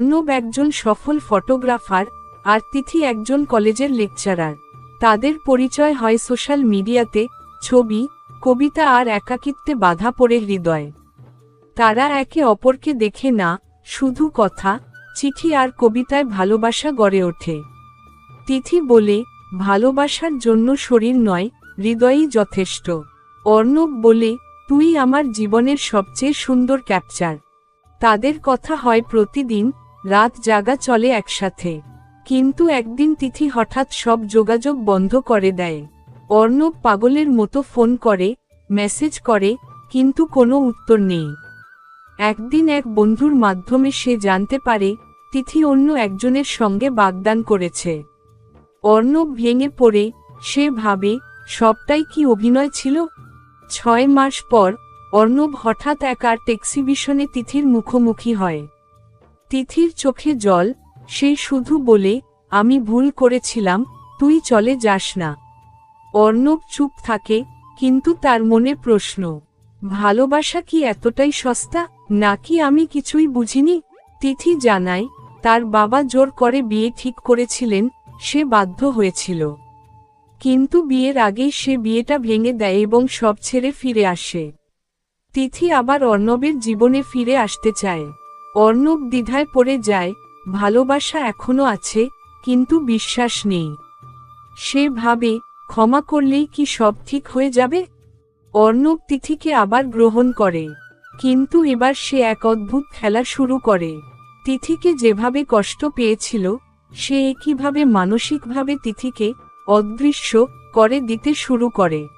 অর্ণব একজন সফল ফটোগ্রাফার আর তিথি একজন কলেজের লেকচারার। তাদের পরিচয় হয় সোশ্যাল মিডিয়াতে, ছবি, কবিতা আর একাকিত্বে বাধা পড়ে হৃদয়। তারা একে অপরকে দেখে না, শুধু কথা, চিঠি আর কবিতায় ভালোবাসা গড়ে ওঠে। তিথি বলে, ভালোবাসার জন্য শরীর নয়, হৃদয়ই যথেষ্ট। অর্ণব বলে, তুই আমার জীবনের সবচেয়ে সুন্দর ক্যাপচার তাদের কথা হয় প্রতিদিন রাত জাগা চলে একসাথে। কিন্তু একদিন তিথি হঠাৎ সব যোগাযোগ বন্ধ করে দেয়। অর্ণব পাগলের মতো ফোন করে, মেসেজ করে, কিন্তু কোনো উত্তর নেই। একদিন এক বন্ধুর মাধ্যমে সে জানতে পারে, তিথি অন্য একজনের সঙ্গে বাগদান করেছে। অর্ণব ভেঙে পড়ে, সে ভাবে, সবটাই কি অভিনয় ছিল? ছয় মাস পর, অর্ণব হঠাৎ একার টেক্সিবিশনে তিথির মুখোমুখি হয়। তিথির চোখে জল, সে শুধু বলে, আমি ভুল করেছিলাম, তুই চলে যাস না। অর্ণব চুপ থাকে, কিন্তু তার মনে প্রশ্ন, ভালোবাসা কি এতটাই সস্তা, নাকি আমি কিছুই বুঝিনি? তিথি জানায়, তার বাবা জোর করে বিয়ে ঠিক করেছিলেন, সে বাধ্য হয়েছিল। কিন্তু বিয়ের আগেই সে বিয়েটা ভেঙে দেয় এবং সব ছেড়ে ফিরে আসে। তিথি আবার অর্ণবের জীবনে ফিরে আসতে চায়। অর্ণব দ্বিধায় পড়ে যায়, ভালোবাসা এখনও আছে, কিন্তু বিশ্বাস নেই। সে ভাবে, ক্ষমা করলেই কি সব ঠিক হয়ে যাবে? অর্ণব তিথিকে আবার গ্রহণ করে। কিন্তু এবার সে এক অদ্ভুত খেলা শুরু করে। তিথিকে যেভাবে কষ্ট পেয়েছিল, সে একইভাবে মানসিকভাবে তিথিকে অদৃশ্য করে দিতে শুরু করে।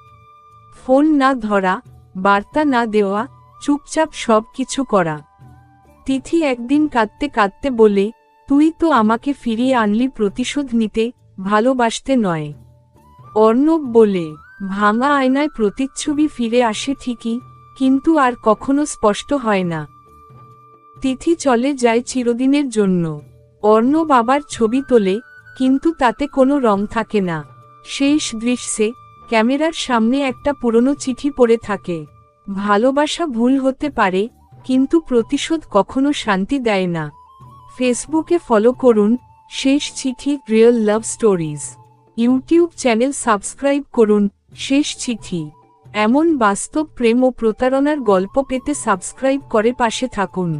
ফোন না ধরা, বার্তা না দেওয়া, চুপচাপ সব কিছু করা। তিথি একদিন কাঁদতে কাঁদতে বলে, তুই তো আমাকে ফিরিয়ে আনলি প্রতিশোধ নিতে, ভালোবাসতে নয়। অর্ণব বলে, ভাঙা আয়নায় প্রতিচ্ছবি ফিরে আসে ঠিকই, কিন্তু আর কখনো স্পষ্ট হয় না। তিথি চলে যায় চিরদিনের জন্য। অর্ণব আবার ছবি তোলে, কিন্তু তাতে কোনো রং থাকে না। শেষ দৃশ্যে, ক্যামেরার সামনে একটা পুরনো চিঠি পড়ে থাকে। ভালোবাসা ভুল হতে পারে কিন্তু প্রতিশোধ কখনো শান্তি দেয় না। ফেসবুকে ফলো করুন, শেষ চিঠি, real love stories. YouTube channel subscribe করুন, শেষ চিঠি। এমন বাস্তব প্রেম ও প্রতারণার গল্প পেতে সাবস্ক্রাইব করে পাশে থাকুন।